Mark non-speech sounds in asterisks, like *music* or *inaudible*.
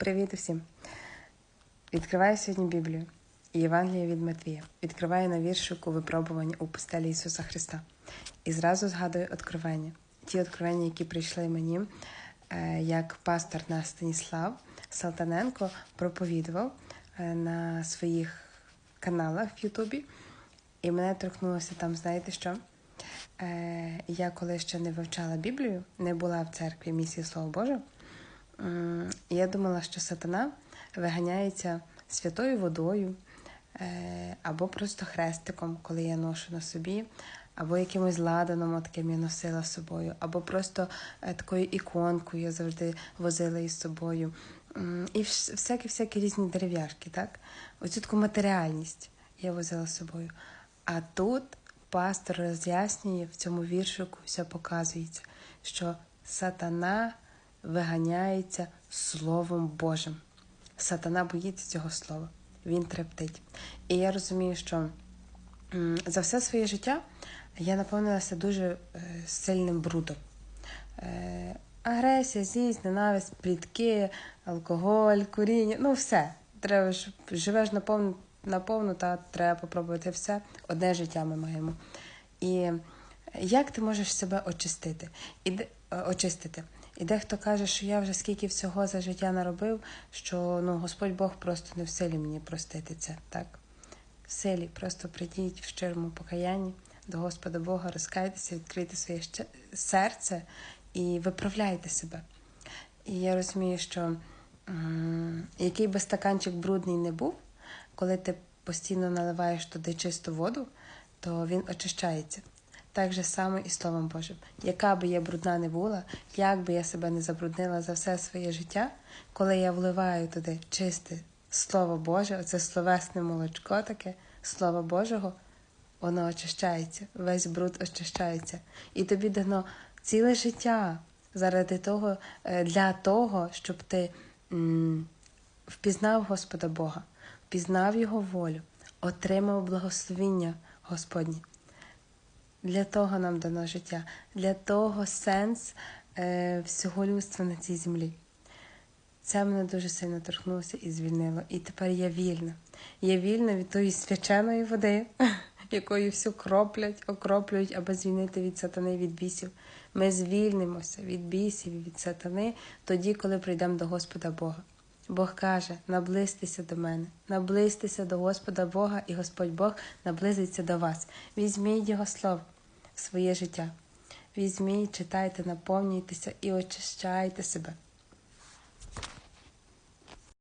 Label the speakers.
Speaker 1: Привіт усім! Відкриваю сьогодні Біблію і Євангеліє від Матвія. Відкриваю на віршику випробування у постелі Ісуса Христа. І зразу згадую откровення. Ті откровення, які прийшли мені, е, як пастор наш Станіслав Салтаненко проповідував е, на своїх каналах в Ютубі. І мене торкнулося там, знаєте що? Е, Я коли ще не вивчала Біблію, не була в церкві місії Слова Божого. Я думала, що сатана виганяється святою водою е, або просто хрестиком, коли я ношу на собі, або якимось ладаном, таким я носила з собою, або просто е, такою іконкою я завжди возила із собою. І всякі-всякі різні дерев'яшки, так? Оцю таку матеріальність я возила з собою. А тут пастор роз'яснює в цьому віршику, все показується, що сатана виганяється Словом Божим. Сатана боїться цього слова, він трептить. І я розумію, що за все своє життя я наповнилася дуже е, сильним брудом. Е, агресія, злість, ненависть, плітки, алкоголь, куріння, ну все. Треба ж живеш наповну, наповну, та треба попробувати все. Одне життя ми маємо. І як ти можеш себе очистити? І, е, очистити? І дехто каже, що я вже скільки всього за життя наробив, що ну, Господь Бог просто не в силі мені простити це. Так? В силі, просто прийдіть в щирому покаянні до Господа Бога, розкайтеся, відкрийте своє серце і виправляйте себе. І я розумію, що який би стаканчик брудний не був, коли ти постійно наливаєш туди чисту воду, то він очищається. Так же само і Словом Божим. Яка би я брудна не була, як би я себе не забруднила за все своє життя, коли я вливаю туди чисте Слово Боже, оце словесне молочко таке, Слово Божого, воно очищається, весь бруд очищається. І тобі дано ціле життя заради того, е, для того, щоб ти впізнав Господа Бога, впізнав Його волю, отримав благословіння Господнє. Для того нам дано життя, для того сенс е, всього людства на цій землі. Це мене дуже сильно торкнулося і звільнило. І тепер я вільна. Я вільна від тої свяченої води, *laughs* якою всю кроплять, окроплюють, аби звільнити від сатани, від бісів. Ми звільнимося від бісів від сатани тоді, коли прийдемо до Господа Бога. Бог каже: наблизьтеся до мене, наблизьтеся до Господа Бога, і Господь Бог наблизиться до вас. Візьміть Його слово в своє життя. Візьміть, читайте, наповнюйтеся і очищайте себе.